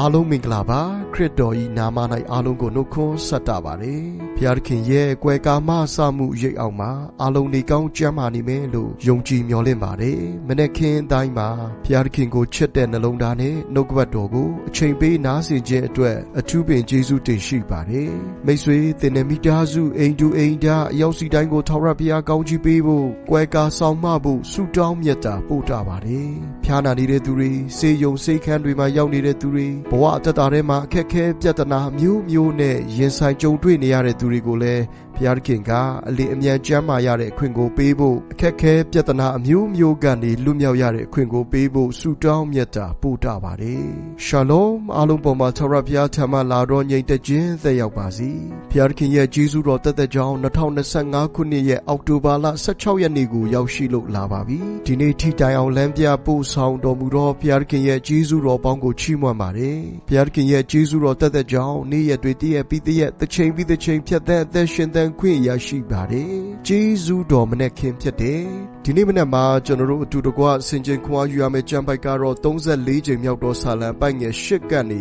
အားလုံးမင်္ဂလာပါခရစ်တော်ဤနာမ၌အားလုံးကိုနှုတ်ခွန်းဆက်တာပါတယ် ဘုရားသခင်ရဲ့ကွယ်ကာမဆမှုရိပ်အောင်မှာအားလုံးနေကောင်းကျမ်းမာနေမယ်လို့ယုံကြည်မျှော်လင့်ပါတယ်မနေ့ခင်အတိုင်းမှာဘုရားသခင်ကိုချစ်တဲ့နှလုံးသားနဲ့နှုတ်ကပတ်တော်ကိုအချိန်ပေးနားဆင်ခြင်းအတွက်အထူးပင်ကျေးဇူးတင်ရှိပါတယ်မိတ်ဆွေသင်တဲ့မိသားစုအိမ်တူအိမ်သားအရောက်စီတိုင်းကိုထာဝရဘုရားကောင်းချီးပေးဖို့ကွယ်ကာဆောင်မဖို့ဆုတောင်းမြတ်တာပို့တာပါတယ်ဖျားနာနေတဲ့သူတွေစေယုံစေခန်းတွေမှာရောက်နေတဲ့သူတွေဘဝအသက်တာထဲမှာအခက်အခဲပြဿနာမျိုးမျိုးနဲ့ရင်ဆိုင်ကြုံတွေ့နေရတဲ့သူတွေကိုလည်းဘုရားခင်ကအလေအမြန်ကျမ်းမာရတဲ့အခွင့်ကိုပေးဖို့အခက်ခဲပြဿနာအမျိုးမျိုးကနေလွတ်မြောက်ရတဲ့အခွင့်ကိုပေးဖို့ဆုတောင်းမြတ်တာပို့တာပါတယ်ရှာလောအားလုံးပေါ်မှာထာဝရဘုရားထံမှလာတော့ညီတခြင်းသက်ရောက်ပါစေဘုရားခင်ရဲ့ကြီးစုတော်တသက်ကြောင်း2025ခုနှစ်ရဲ့အောက်တိုဘာလ16ရက်နေ့ကိုရောက်ရှိလို့လာပါပြီဒီနေ့ထိတိုင်အောင်လမ်းပြပို့ဆောင်တော်မူသောဘုရားခင်ရဲ့ကြီးစုတော်ပေါင်းကိုချီးမွမ်းပါတယ်ဘုရားခင်ရဲ့ကြီးစုတော်တသက်ကြောင်းနေ့ရက်တွေတည့်ရက်ပြီးတည့်ရက်တစ်ချိန်ပြီးတစ်ချိန်ဖြတ်တဲ့အသက်ရှင်သန်ခွင့်ရရှိပါတယ်။ဂျေဇူးတော်မနဲ့ခင်ဖြစ်တယ်။ဒီနေ့မနေ့မှာကျွန်တော်တို့အတူတကွဆင်ခြင်ခွာယူရမယ့်ကြံပိုက်ကတော့34ချိန်မြောက်သောဆာလံပိုက်ငယ်၈ကနေ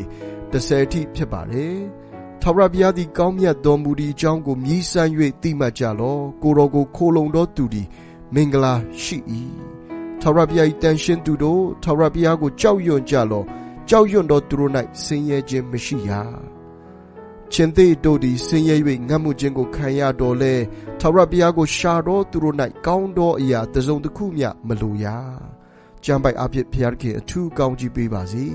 30အထိဖြစ်ပါတယ်။ထာဝရဘုရားသည်ကောင်းမြတ်တော်မူသည့်အကြောင်းကိုမြည်ဆန်း၍သိမှတ်ကြလော့။ကိုတော်ကိုခိုလုံတော်သူသည်မင်္ဂလာရှိ၏။ထာဝရဘုရား၏တန်ရှင်းသူတို့ထာဝရဘုရားကိုကြောက်ရွံ့ကြလော့။ကြောက်ရွံ့တော်သူတို့၌ဆင်းရဲခြင်းမရှိရ။ ချင်းသေးတို့သည်ဆင်းရဲ၍ငတ်မှုခြင်းကိုခံရတော်လဲထာဝရဘုရားကိုရှာတော်သူတို့၌ကောင်းသောအရာတစုံတစ်ခုမျှမလိုရာကြံပိုက်အဖြစ်ဘုရားခင်အထူးကောင်းကြီးပေးပါစေ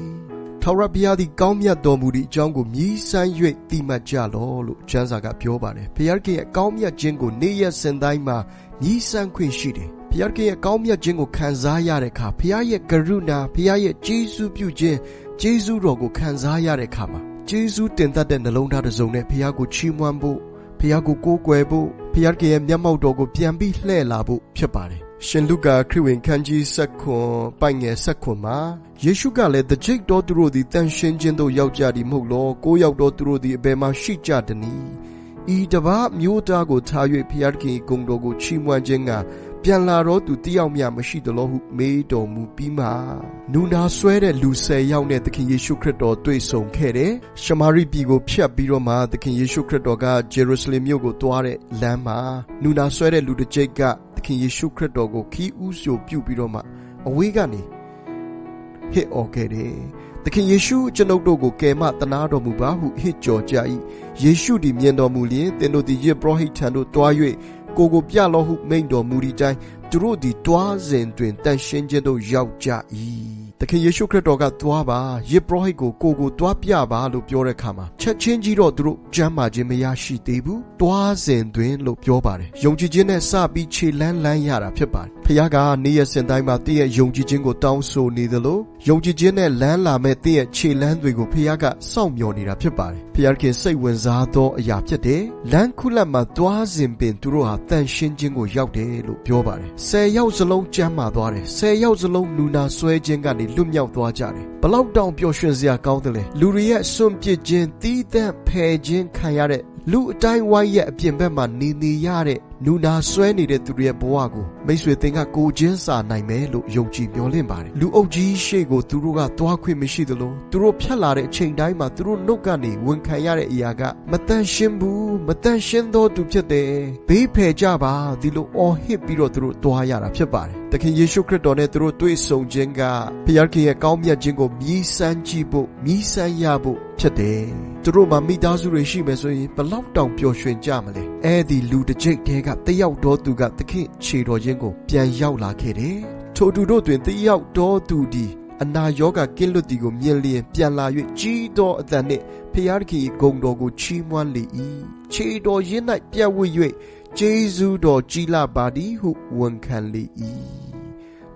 ထာဝရဘုရားသည်ကောင်းမြတ်တော်မူသည့်အကြောင်းကိုမြည်ဆန်း၍တိမှတ်ကြလောလို့ကျမ်းစာကပြောပါတယ်ဘုရားခင်ရဲ့ကောင်းမြတ်ခြင်းကိုနေ့ရက်စဉ်တိုင်းမှာမြည်ဆန်းခွင့်ရှိတယ်ဘုရားခင်ရဲ့ကောင်းမြတ်ခြင်းကိုခံစားရတဲ့အခါဘုရားရဲ့ကရုဏာဘုရားရဲ့ကျေးဇူးပြုခြင်းကျေးဇူးတော်ကိုခံစားရတဲ့အခါမှာ ကျေးဇူးတင်တတ်တဲ့နှလုံးသားတစ်စုံနဲ့ဖះကိုချီးမွမ်းဖို့ဖះကိုကိုးကွယ်ဖို့ဖះရဲ့မျက်မှောက်တော်ကိုပြန်ပြီးလှည့်လာဖို့ဖြစ်ပါတယ်ရှင်လုကာခရစ်ဝင်ခန်းကြီးဆက်ခွန်ပိုင်ငယ်ဆက်ခွန်မှာယေရှုကလည်းတကြိတ်တော်သူတို့သည်တန်ရှင်းခြင်းသို့ရောက်ကြသည်မဟုတ်လောကိုးရောက်တော်သူတို့သည်အဘယ်မှရှိကြသနည်းဤတပါမျိုးသားကိုထား၍ဖျားခင်ဂုံတော်ကိုချီးမွမ်းခြင်းက ပြန်လာတော့သူတယောက်မျှမရှိသလိုဟုမေးတော်မူပြီးမှနူနာဆွဲတဲ့လူ၁၀ယောက်နဲ့သခင်ယေရှုခရစ်တော်တွေ့ဆုံခဲ့တယ်။ရှမာရိပြည်ကိုဖြတ်ပြီးတော့မှသခင်ယေရှုခရစ်တော်ကဂျေရုဆလင်မြို့ကိုသွားတဲ့လမ်းမှာနူနာဆွဲတဲ့လူတစ်ကြိတ်ကသခင်ယေရှုခရစ်တော်ကိုခီးဥဆိုပြုပြီးတော့မှအဝေးကနေဟစ်အော်ခဲ့တယ်။သခင်ယေရှုကျွန်ုပ်တို့ကိုကယ်မတနာတော်မူပါဟုဟစ်ကြော်ကြ၏။ယေရှုသည်မြင်တော်မူလျင်သင်တို့သည်ယေဘရဟိထံသို့တွား၍ ကိုကိုပြလောဟုမိန်တော်မူဒီတိုင်းသူတို့သည်တွားစဉ်တွင်တန်ရှင်းခြင်းသို့ရောက်ကြ၏သခင်ယေရှုခရစ်တော်ကသွားပါယေဘရဟိတ်ကိုကိုကိုသွားပြပါလို့ပြောတဲ့အခါမှာချက်ချင်းကြီးတော့သူတို့ကြမ်းမာခြင်းမရရှိသေးဘူးသွားစဉ်တွင်လို့ပြောပါတယ်ယုံကြည်ခြင်းနဲ့စပြီးခြေလန်းလန်းရတာဖြစ်ပါတယ်ဖခင်ကနေ့ရက်စဉ်တိုင်းမှာတင့်ရဲ့ယုံကြည်ခြင်းကိုတောင်းဆိုနေသလိုယုံကြည်ခြင်းနဲ့လမ်းလာမဲ့တင့်ရဲ့ခြေလန်းတွေကိုဖခင်ကစောင့်မျှော်နေတာဖြစ်ပါတယ်ဖခင်စိတ်ဝင်စားသောအရာဖြစ်တယ်လမ်းခုလက်မှာသွားစဉ်ပင်သူတို့ဟာတန်ရှင်းခြင်းကိုရောက်တယ်လို့ပြောပါတယ်ဆယ်ယောက်စလုံးကြမ်းမာသွားတယ်ဆယ်ယောက်စလုံးနူနာဆွဲခြင်းကနေလွတ်မြောက်သွားကြတယ်ဘလောက်တောင်ပျော်ရွှင်စရာကောင်းတယ်လဲလူတွေရဲ့စွန့်ပစ်ခြင်းတီးသန့်ဖယ်ခြင်းခံရတဲ့ လူအတိုင်းဝိုင်းရဲ့အပြင်ဘက်မှာနေနေရတဲ့နူနာဆွဲနေတဲ့သူတွေရဲ့ဘဝကိုမိတ်ဆွေသင်ကကိုချင်းစာနိုင်မယ်လို့ယုံကြည်မျှော်လင့်ပါတယ်လူအုပ်ကြီးရှေ့ကိုသူတို့ကသွားခွင့်မရှိသလိုသူတို့ဖြတ်လာတဲ့အချိန်တိုင်းမှာသူတို့နှုတ်ကနေဝန်ခံရတဲ့အရာကမတန်ရှင်းဘူးမတန်ရှင်းသောသူဖြစ်တယ်ဘေးဖယ်ကြပါဒီလိုအော်ဟစ်ပြီးတော့သူတို့သွားရတာဖြစ်ပါတယ်သခင်ယေရှုခရစ်တော်နဲ့သူတို့တွေ့ဆုံခြင်းကဖခင်ရဲ့ကောင်းမြတ်ခြင်းကိုမြည်ဆန်းကြည့်ဖို့မြည်ဆန်းရဖို့ ဖြစ်တယ်သူတို့မှာမိသားစုတွေရှိမယ်ဆိုရင်ဘလောက်တောင်ပျော်ရွှင်ကြမလဲအဲ့ဒီလူတစ်ကြိတ်တည်းကတယောက်တော်သူကသခင်ခြေတော်ခြင်းကိုပြန်ရောက်လာခဲ့တယ်ထိုသူတို့တွင်တယောက်တော်သူသည်အနာယောဂကင်းလွတ်သည်ကိုမြင်လျင်ပြန်လာ၍ကြီးသောအသံနှင့်ဖျားသခင်ဂုံတော်ကိုချီးမွမ်းလေ၏ခြေတော်ရင်း၌ပြတ်ဝ၍ဂျေဇုတော်ကြီးလာပါသည်ဟုဝန်ခံလေ၏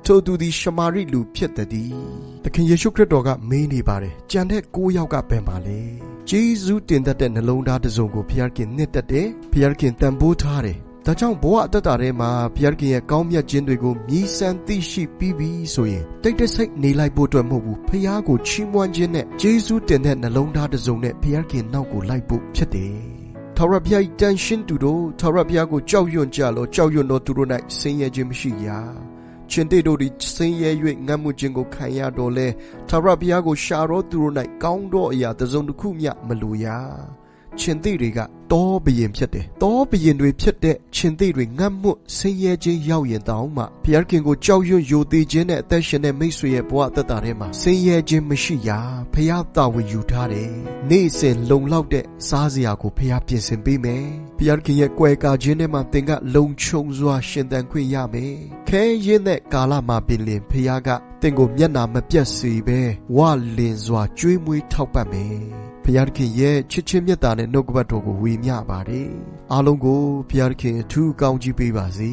ထိုသူသည်ရှမာရိလူဖြစ်သည်သခင်ယေရှုခရစ်တော်ကမေးနေပါတယ်ကြံတဲ့၉ယောက်ကပင်ပါလေဂျေဇုတင်တတ်တဲ့နှလုံးသားတစ်စုံကိုဖျားခင်နှစ်တက်တယ်ဖျားခင်တန်ဖိုးထားတယ်ဒါကြောင့်ဘဝအတ္တထဲမှာဘုရားခင်ရဲ့ကောင်းမြတ်ခြင်းတွေကိုမြည်ဆန်းသိရှိပြီးပြီဆိုရင်တိတ်တဆိတ်နေလိုက်ဖို့အတွက်မဟုတ်ဘူးဘုရားကိုချီးမွမ်းခြင်းနဲ့ဂျေဇုတင်တဲ့နှလုံးသားတစ်စုံနဲ့ဘုရားခင်နောက်ကိုလိုက်ဖို့ဖြစ်တယ်ထာဝရဘုရားတန်ရှင်းသူတို့ထာဝရဘုရားကိုကြောက်ရွံ့ကြလို့ကြောက်ရွံ့တော့သူတို့၌ဆင်းရဲခြင်းမရှိရာ ရှင်တေတို့သည်ဆင်းရဲ၍ငတ်မှုခြင်းကိုခံရတော့လဲသာရဘုရားကိုရှာတော့သူတို့၌ကောင်းသောအရာတစ်စုံတစ်ခုမျှမလိုရ ရှင်သေတွေကတောဘရင်ဖြစ်တယ်တောဘရင်တွေဖြစ်တဲ့ရှင်သေတွေငတ်မှုဆင်းရဲခြင်းရောက်ရင်တောင်မှဘုရားခင်ကိုကြောက်ရွံ့ယိုသေးခြင်းနဲ့အသက်ရှင်တဲ့မိတ်ဆွေရဲ့ဘဝအသက်တာထဲမှာဆင်းရဲခြင်းမရှိရာဘုရားတာဝန်ယူထားတယ်နေ့စဉ်လုံလောက်တဲ့စားစရာကိုဘုရားပြင်ဆင်ပေးမယ်ဘုရားခင်ရဲ့ကြွယ်ကာခြင်းထဲမှာသင်ကလုံခြုံစွာရှင်သန်ခွင့်ရမယ်ခဲရင်တဲ့ကာလမှာပင်လင်ဘုရားကသင်ကိုမျက်နာမပြတ်စေပဲဝလင်စွာကျွေးမွေးထောက်ပံ့မယ် ဘုရားခင်ရဲ့ချစ်ချင်းမြတ်တာနဲ့နှုတ်ကပတ်တော်ကိုဝေမျှပါတယ်အားလုံးကိုဘုရားခင်အထူးကောင်းချီးပေးပါစေ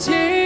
天